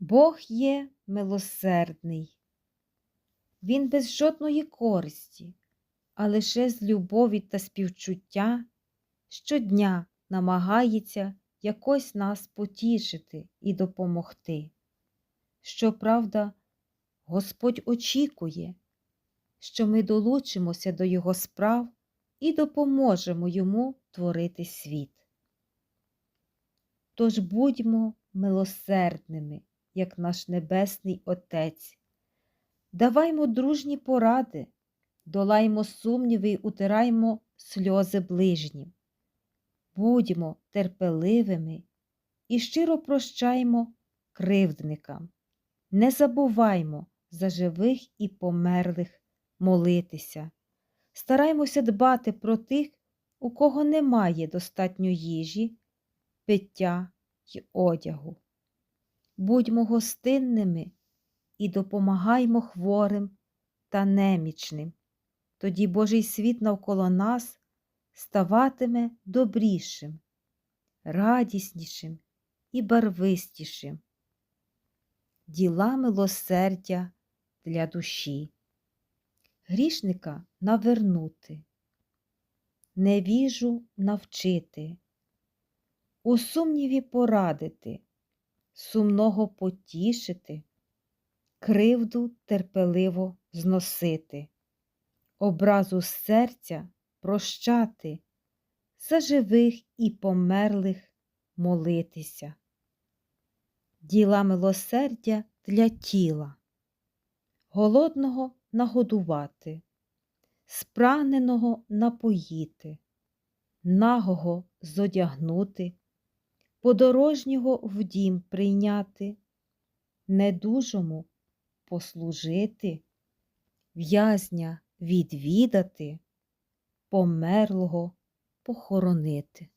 Бог є милосердний. Він без жодної користі, а лише з любові та співчуття щодня намагається якось нас потішити і допомогти. Щоправда, Господь очікує, що ми долучимося до Його справ і допоможемо Йому творити світ. Тож будьмо милосердними, як наш Небесний Отець. Даваймо дружні поради, долаймо сумніви й утираймо сльози ближнім. Будьмо терпеливими і щиро прощаймо кривдникам. Не забуваймо за живих і померлих молитися. Стараймося дбати про тих, у кого немає достатньо їжі, пиття й одягу. Будьмо гостинними і допомагаймо хворим та немічним. Тоді Божий світ навколо нас ставатиме добрішим, радіснішим і барвистішим. Діла милосердя для душі. Грішника навернути, невіжу навчити, у сумніві порадити, сумного потішити, кривду терпеливо зносити, образу серця прощати, за живих і померлих молитися. Діла милосердя для тіла, голодного нагодувати, спрагненого напоїти, нагого зодягнути, подорожнього в дім прийняти, недужому послужити, в'язня відвідати, померлого похоронити.